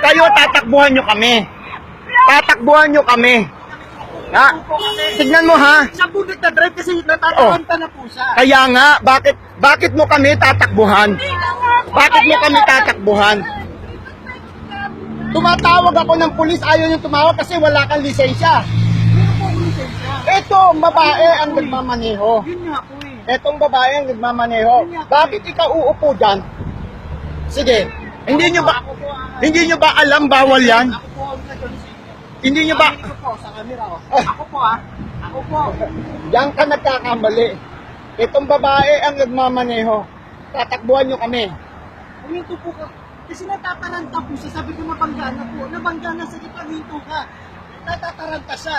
Kayo tatakbuhan nyo kami. Tatakbuhan nyo kami. Ha? Tignan mo ha. Siya po nagdadrive kasi natataranta na po siya. Kaya nga, bakit bakit mo kami tatakbuhan? Bakit mo kami tatakbuhan? Tumatawag ako ng pulis, ayaw nyo tumawag kasi wala kang lisensya. Hindi po ako lisensya. Ito, ang babae ang nagmamaneho. Yun nga po eh. Etong babae ang nagmamaneho. Bakit ikaw uupo dyan? Sige. Hindi nyo ba hindi nyo ba alam bawal yan? Hindi nyo ba Ako po sa camera. oh. Ako po ah. Ako po. Yan ka nagkakamali. Itong babae ang nagmamaneho. Tatakbuhan nyo kami. Huminto po ka. Kasi natataranta po siya. Sabi ko nabangga na po. Nabangga na sa kita. Huminto ka. Natataranta siya.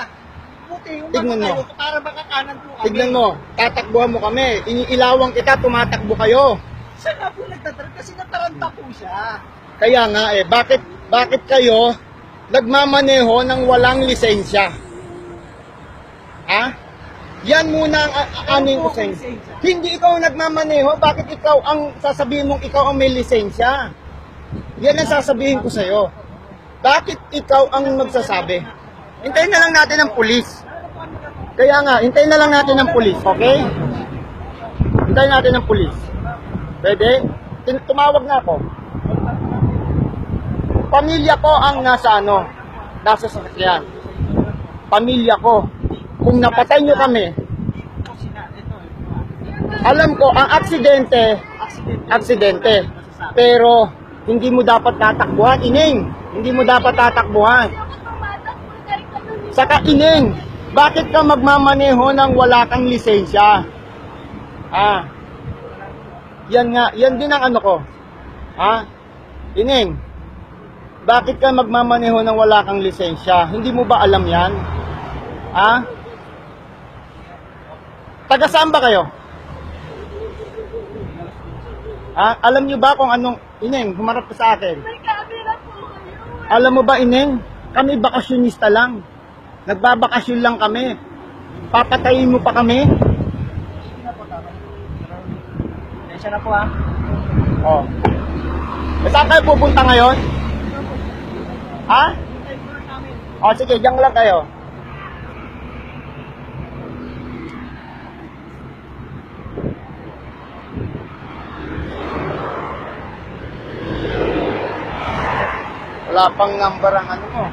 Buti, Tignan mo. kayo para makakanan po kami. Tignan mo, tatakbuhan mo kami. Iniilawang kita, tumatakbo kayo. Siya nga po nagdadrive kasi nataranta po siya. Kaya nga eh, bakit, bakit kayo nagmamaneho ng walang lisensya? Ha? Yan muna ang a- a- aning ko sa. Hindi ikaw ang nagmamaneho, bakit ikaw ang sasabihin mong ikaw ang may lisensya? Yan ang sasabihin ko sa'yo. Bakit ikaw ang magsasabi? Hintayin na lang natin ang pulis. Kaya nga, hintayin na lang natin ang pulis, okay? Hintayin natin ang pulis. Pwede? Tumawag na ako. Pamilya ko ang nasa ano, nasa sasakyan. Pamilya ko. Kung napatay nyo kami, alam ko, ang aksidente, aksidente. Pero, hindi mo dapat tatakbuhan, ining. Hindi mo dapat tatakbuhan. Saka ining, bakit ka magmamaneho ng wala kang lisensya? Ah. Yan nga, yan din ang ano ko. Ha? Ining, bakit ka magmamaneho ng wala kang lisensya? Hindi mo ba alam yan? Ha? Taga saan ba kayo? Ha? Alam nyo ba kung anong... Ineng, humarap ka sa akin. Alam mo ba, Ineng? Kami bakasyonista lang. Nagbabakasyon lang kami. Papatayin mo pa kami? Siya na po ah. Oh. E saan kayo pupunta ngayon? Ha? O sige, diyan lang kayo. Wala pang number ang ano mo.